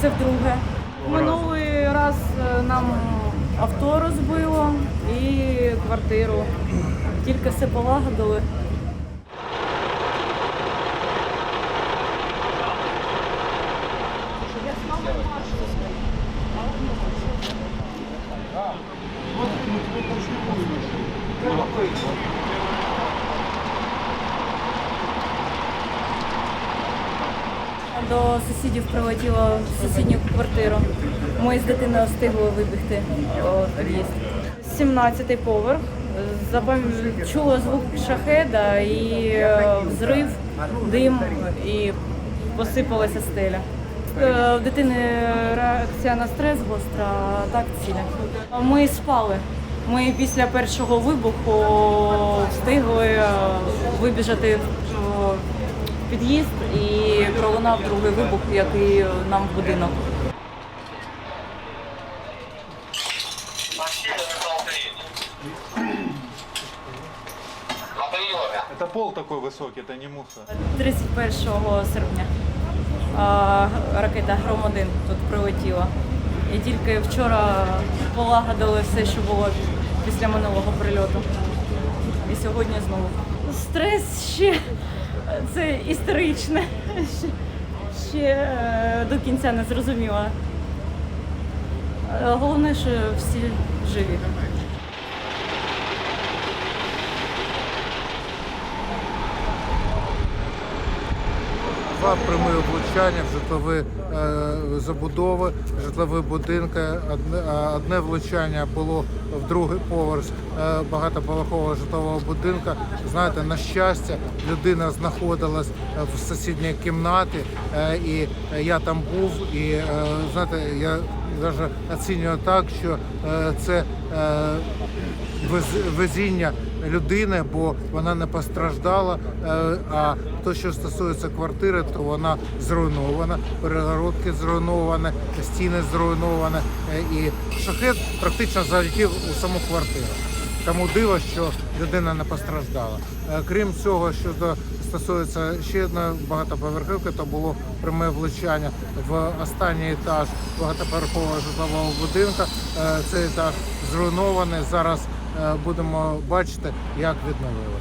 Це вдруге. Минулий раз е, нам авто розбило і квартиру. Тільки все полагодили. Thank you. До сусідів прилетіло в сусідню квартиру. Ми з дитиною встигли вибігти у під'їзд. 17-й поверх. Чула звук шахеда і е, взрив, дим і посипалася стеля. Е, В дитини реакція на стрес гостра, а так ціля. Ми спали. Ми після першого вибуху встигли е, вибіжати в під'їзд і пролунав другий вибух, який нам в будинок. На приеме. Это пол такой высокий, это не мусор. 31 серпня а, ракета Гром-1 тут прилетіла. І тільки вчора полагодили все, що було після минулого прильоту. І сьогодні знову. Стрес ще це історичне. Ще, е, до кінця не зрозуміла. Е, Головне, що всі живі. Два прямі влучання в житлові е, забудови, житлові будинки. Одне, одне влучання було в другий поверх е, багатоповерхового житлового будинку. Знаєте, на щастя, людина знаходилась е, в сусідній кімнаті, е, і я там був. І е, знаєте, я навіть оцінюю так, що е, це. е, везіння людини, бо вона не постраждала. Е, А то, що стосується квартири, то вона зруйнована, перегородки зруйновані, стіни зруйновані. І шахет практично залетів у саму квартиру. Тому диво, що людина не постраждала. Крім цього, що стосується ще одної багатоповерхівки, то було пряме влучання в останній етаж багатоповерхового житлового будинку. Е, Цей етаж зруйнований. Зараз е, будемо бачити, як відновили.